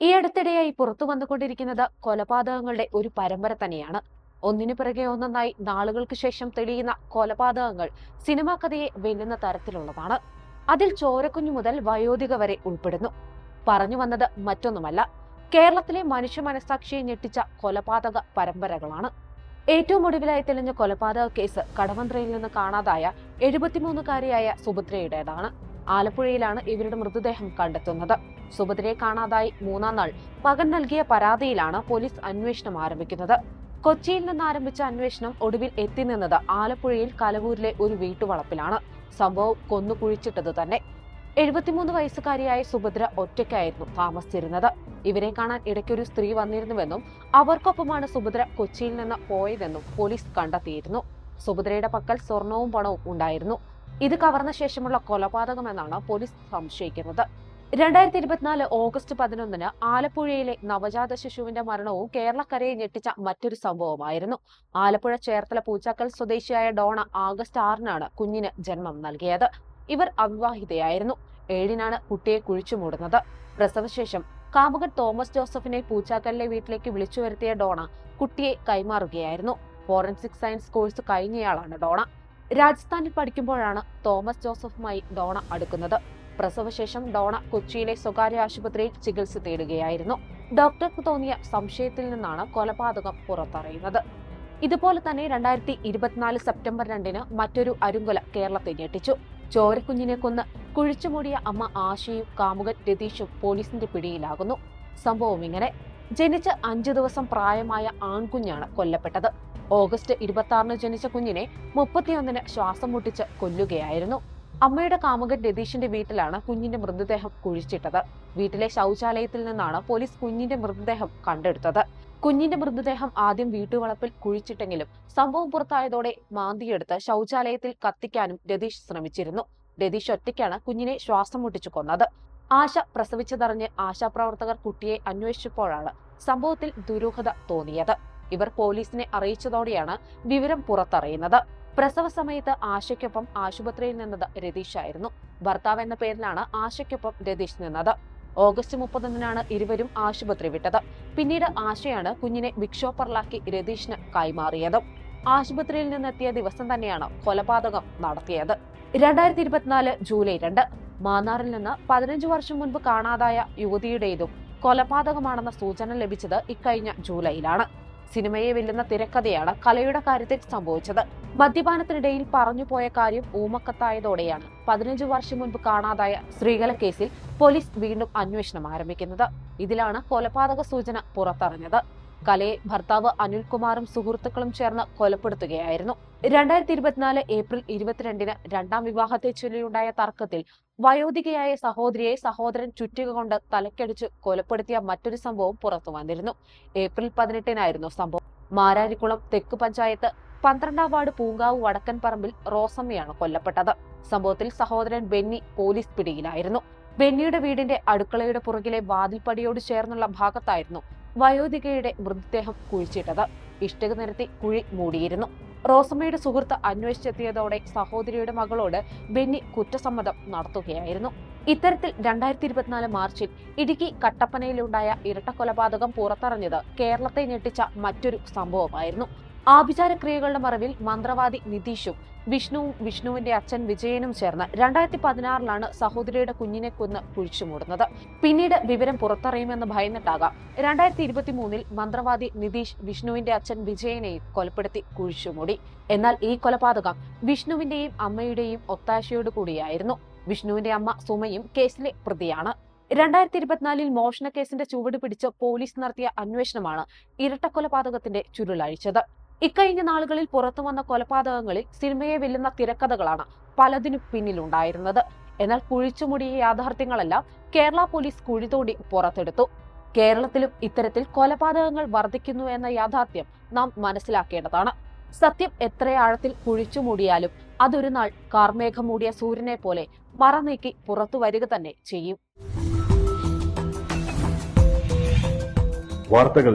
ഈ അടുത്തിടെയായി പുറത്തു വന്നുകൊണ്ടിരിക്കുന്നത് കൊലപാതകങ്ങളുടെ ഒരു പരമ്പര തന്നെയാണ്. ഒന്നിനു പിറകെ ഒന്നൊന്നായി നാളുകൾക്ക് ശേഷം തെളിയുന്ന കൊലപാതകങ്ങൾ സിനിമാ കഥയെ വെല്ലുന്ന തരത്തിലുള്ളതാണ്. അതിൽ ചോരക്കുഞ്ഞു മുതൽ വയോധിക വരെ ഉൾപ്പെടുന്നു. പറഞ്ഞു വന്നത് മറ്റൊന്നുമല്ല. കേരളത്തിലെ മനുഷ്യ മനസാക്ഷിയെ ഞെട്ടിച്ച കൊലപാതക പരമ്പരകളാണ്. ഏറ്റവും ഒടുവിലായി തെളിഞ്ഞ കൊലപാതക കേസ് കടവന്ത്രയിൽ നിന്ന് കാണാതായ എഴുപത്തിമൂന്നുകാരിയായ സുഭദ്രയുടേതാണ്. ആലപ്പുഴയിലാണ് ഇവരുടെ മൃതദേഹം കണ്ടെത്തുന്നത്. സുഭദ്രയെ കാണാതായി മൂന്നാം നാൾ മകൻ നൽകിയ പരാതിയിലാണ് പോലീസ് അന്വേഷണം ആരംഭിക്കുന്നത്. കൊച്ചിയിൽ നിന്ന് ആരംഭിച്ച അന്വേഷണം ഒടുവിൽ എത്തി നിന്നത് ആലപ്പുഴയിൽ കലവൂരിലെ ഒരു വീട്ടുവളപ്പിലാണ്. സംഭവം കൊന്നു കുഴിച്ചിട്ടത് തന്നെ. എഴുപത്തിമൂന്ന് വയസ്സുകാരിയായ സുഭദ്ര ഒറ്റയ്ക്കായിരുന്നു താമസിച്ചിരുന്നത്. ഇവരെ കാണാൻ ഇടയ്ക്കൊരു സ്ത്രീ വന്നിരുന്നുവെന്നും അവർക്കൊപ്പമാണ് സുഭദ്ര കൊച്ചിയിൽ നിന്ന് പോയതെന്നും പോലീസ് കണ്ടെത്തിയിരുന്നു. സുഭദ്രയുടെ പക്കൽ സ്വർണവും പണവും ഉണ്ടായിരുന്നു. ഇത് കവർന്ന ശേഷമുള്ള കൊലപാതകമെന്നാണ് പോലീസ് സംശയിക്കുന്നത്. രണ്ടായിരത്തി ഇരുപത്തിനാല് ഓഗസ്റ്റ് പതിനൊന്നിന് ആലപ്പുഴയിലെ നവജാത ശിശുവിന്റെ മരണവും കേരളക്കരയെ ഞെട്ടിച്ച മറ്റൊരു സംഭവമായിരുന്നു. ആലപ്പുഴ ചേർത്തല പൂച്ചാക്കൽ സ്വദേശിയായ ഡോണ ആഗസ്റ്റ് ആറിനാണ് കുഞ്ഞിന് ജന്മം നൽകിയത്. ഇവർ അവിവാഹിതയായിരുന്നു. ഏഴിനാണ് കുട്ടിയെ കുഴിച്ചുമൂടുന്നത് പ്രസവശേഷം കാമുകൻ തോമസ് ജോസഫിനെ പൂച്ചാക്കലിലെ വീട്ടിലേക്ക് വിളിച്ചു വരുത്തിയ ഡോണ കുട്ടിയെ കൈമാറുകയായിരുന്നു. ഫോറൻസിക് സയൻസ് കോഴ്സ് കഴിഞ്ഞയാളാണ് ഡോണ. രാജസ്ഥാനിൽ പഠിക്കുമ്പോഴാണ് തോമസ് ജോസഫുമായി ഡോണ അടുക്കുന്നത്. പ്രസവശേഷം ഡോണ കൊച്ചിയിലെ സ്വകാര്യ ആശുപത്രിയിൽ ചികിത്സ തേടുകയായിരുന്നു. ഡോക്ടർക്ക് തോന്നിയ സംശയത്തിൽ നിന്നാണ് കൊലപാതകം പുറത്തറിയുന്നത്. ഇതുപോലെ തന്നെ രണ്ടായിരത്തി ഇരുപത്തിനാല് സെപ്റ്റംബർ രണ്ടിന് മറ്റൊരു അരുങ്കൊല കേരളത്തെ ഞെട്ടിച്ചു. ചോരക്കുഞ്ഞിനെ കൊന്ന് കുഴിച്ചുമൂടിയ അമ്മ ആശയും കാമുകൻ രതീഷും പോലീസിന്റെ പിടിയിലാകുന്നു. സംഭവം ഇങ്ങനെ. ജനിച്ച് അഞ്ചു ദിവസം പ്രായമായ ആൺകുഞ്ഞാണ് കൊല്ലപ്പെട്ടത്. ഓഗസ്റ്റ് ഇരുപത്തി ജനിച്ച കുഞ്ഞിനെ മുപ്പത്തിയൊന്നിന് ശ്വാസം മുട്ടിച്ച് കൊല്ലുകയായിരുന്നു. അമ്മയുടെ കാമുകൻ രതീഷിന്റെ വീട്ടിലാണ് കുഞ്ഞിന്റെ മൃതദേഹം കുഴിച്ചിട്ടത്. വീട്ടിലെ ശൗചാലയത്തിൽ നിന്നാണ് പോലീസ് കുഞ്ഞിന്റെ മൃതദേഹം കണ്ടെടുത്തത്. കുഞ്ഞിന്റെ മൃതദേഹം ആദ്യം വീട്ടുവളപ്പിൽ കുഴിച്ചിട്ടെങ്കിലും സംഭവം പുറത്തായതോടെ മാന്തിയെടുത്ത് ശൗചാലയത്തിൽ കത്തിക്കാനും രതീഷ് ശ്രമിച്ചിരുന്നു. രതീഷ് ഒറ്റയ്ക്കാണ് കുഞ്ഞിനെ ശ്വാസം മുട്ടിച്ചു കൊന്നത്. ആശ പ്രസവിച്ചതറിഞ്ഞ് ആശാപ്രവർത്തകർ കുട്ടിയെ അന്വേഷിച്ചപ്പോഴാണ് സംഭവത്തിൽ ദുരൂഹത തോന്നിയത്. ഇവർ പോലീസിനെ അറിയിച്ചതോടെയാണ് വിവരം പുറത്തറിയുന്നത്. പ്രസവ സമയത്ത് ആശയ്ക്കൊപ്പം ആശുപത്രിയിൽ നിന്നത് രതീഷായിരുന്നു ഭർത്താവ് എന്ന പേരിലാണ് ആശയ്ക്കൊപ്പം രതീഷ് നിന്നത്. ഓഗസ്റ്റ് മുപ്പത്തൊന്നിനാണ് ഇരുവരും ആശുപത്രി വിട്ടത്. പിന്നീട് ആശയാണ് കുഞ്ഞിനെ വിക്ഷോപ്പറിലാക്കി രതീഷിന് കൈമാറിയത്. ആശുപത്രിയിൽ നിന്നെത്തിയ ദിവസം തന്നെയാണ് കൊലപാതകം നടത്തിയത്. രണ്ടായിരത്തി ഇരുപത്തിനാല് ജൂലൈ രണ്ട് മാന്നാറിൽ നിന്ന് പതിനഞ്ച് വർഷം മുൻപ് കാണാതായ യുവതിയുടേതും കൊലപാതകമാണെന്ന സൂചന ലഭിച്ചത് ഇക്കഴിഞ്ഞ ജൂലൈയിലാണ്. സിനിമയെ വെല്ലുന്ന തിരക്കഥയാണ് കലയുടെ കാര്യത്തിൽ സംഭവിച്ചത്. മദ്യപാനത്തിനിടയിൽ പറഞ്ഞുപോയ കാര്യം ഊമക്കത്തായതോടെയാണ്. പതിനഞ്ചു വർഷം മുൻപ് കാണാതായ സ്ത്രീകളെ കേസിൽ പോലീസ് വീണ്ടും അന്വേഷണം ആരംഭിക്കുന്നത്. ഇതിലാണ് കൊലപാതക സൂചന പുറത്തറിഞ്ഞത് കലയെ ഭർത്താവ് അനിൽകുമാറും സുഹൃത്തുക്കളും ചേർന്ന് കൊലപ്പെടുത്തുകയായിരുന്നു. രണ്ടായിരത്തി ഇരുപത്തിനാല് ഏപ്രിൽ ഇരുപത്തിരണ്ടിന് രണ്ടാം വിവാഹത്തെ ചൊല്ലിയുണ്ടായ തർക്കത്തിൽ വയോധികയായ സഹോദരിയെ സഹോദരൻ ചുറ്റിക കൊണ്ട് തലക്കടിച്ച് കൊലപ്പെടുത്തിയ മറ്റൊരു സംഭവം പുറത്തു വന്നിരുന്നു. ഏപ്രിൽ പതിനെട്ടിനായിരുന്നു സംഭവം. മാരാരിക്കുളം തെക്ക് പഞ്ചായത്ത് പന്ത്രണ്ടാം വാർഡ് പൂങ്കാവ് വടക്കൻ പറമ്പിൽ റോസമ്മയാണ് കൊല്ലപ്പെട്ടത്. സംഭവത്തിൽ സഹോദരൻ ബെന്നി പോലീസ് പിടിയിലായിരുന്നു. ബെന്നിയുടെ വീടിന്റെ അടുക്കളയുടെ പുറകിലെ വാതിൽപ്പടിയോട് ചേർന്നുള്ള ഭാഗത്തായിരുന്നു വയോധികയുടെ മൃതദേഹം കുഴിച്ചിട്ടത്. ഇഷ്ടിക നിരത്തി കുഴി മൂടിയിരുന്നു. റോസമ്മയുടെ സുഹൃത്ത് അന്വേഷിച്ചെത്തിയതോടെ സഹോദരിയുടെ മകളോട് ബെന്നി കുറ്റസമ്മതം നടത്തുകയായിരുന്നു. ഇത്തരത്തിൽ രണ്ടായിരത്തി ഇരുപത്തിനാല് മാർച്ചിൽ ഇടുക്കി കട്ടപ്പനയിലുണ്ടായ ഇരട്ട കൊലപാതകം പുറത്തറിഞ്ഞത് കേരളത്തെ ഞെട്ടിച്ച മറ്റൊരു സംഭവമായിരുന്നു. ആഭിചാരക്രിയകളുടെ മറവിൽ മന്ത്രവാദി നിതീഷും വിഷ്ണുവും വിഷ്ണുവിന്റെ അച്ഛൻ വിജയനും ചേർന്ന് രണ്ടായിരത്തി പതിനാറിലാണ് സഹോദരിയുടെ കുഞ്ഞിനെ കൊന്ന് കുഴിച്ചുമൂടുന്നത്. പിന്നീട് വിവരം പുറത്തറിയുമെന്ന് ഭയന്നിട്ടാകാം. രണ്ടായിരത്തി ഇരുപത്തി മൂന്നിൽ മന്ത്രവാദി നിതീഷ് വിഷ്ണുവിന്റെ അച്ഛൻ വിജയനെയും കൊലപ്പെടുത്തി കുഴിച്ചുമൂടി. എന്നാൽ ഈ കൊലപാതകം വിഷ്ണുവിന്റെയും അമ്മയുടെയും ഒത്താശയോട് കൂടിയായിരുന്നു. വിഷ്ണുവിന്റെ അമ്മ സുമയും കേസിലെ പ്രതിയാണ്. രണ്ടായിരത്തി ഇരുപത്തിനാലിൽ മോഷണ കേസിന്റെ ചുവട് പിടിച്ച് പോലീസ് നടത്തിയ അന്വേഷണമാണ് ഇരട്ടക്കൊലപാതകത്തിന്റെ ചുരുളഴിച്ചത്. ഇക്കഴിഞ്ഞ നാളുകളിൽ പുറത്തു വന്ന കൊലപാതകങ്ങളിൽ സിനിമയെ വെല്ലുന്ന തിരക്കഥകളാണ് പലതിനു പിന്നിലുണ്ടായിരുന്നത്. എന്നാൽ കുഴിച്ചുമുടിയ യാഥാർത്ഥ്യങ്ങളെല്ലാം കേരള പോലീസ് കുഴിതോടി പുറത്തെടുത്തു. കേരളത്തിലും ഇത്തരത്തിൽ കൊലപാതകങ്ങൾ വർദ്ധിക്കുന്നു എന്ന യാഥാർത്ഥ്യം നാം മനസ്സിലാക്കേണ്ടതാണ്. സത്യം എത്ര ആഴത്തിൽ കുഴിച്ചു മൂടിയാലും അതൊരു നാൾ കാർമേഘം മൂടിയ സൂര്യനെ പോലെ മറനീക്കി പുറത്തു വരിക തന്നെ ചെയ്യും. വാർത്തകൾ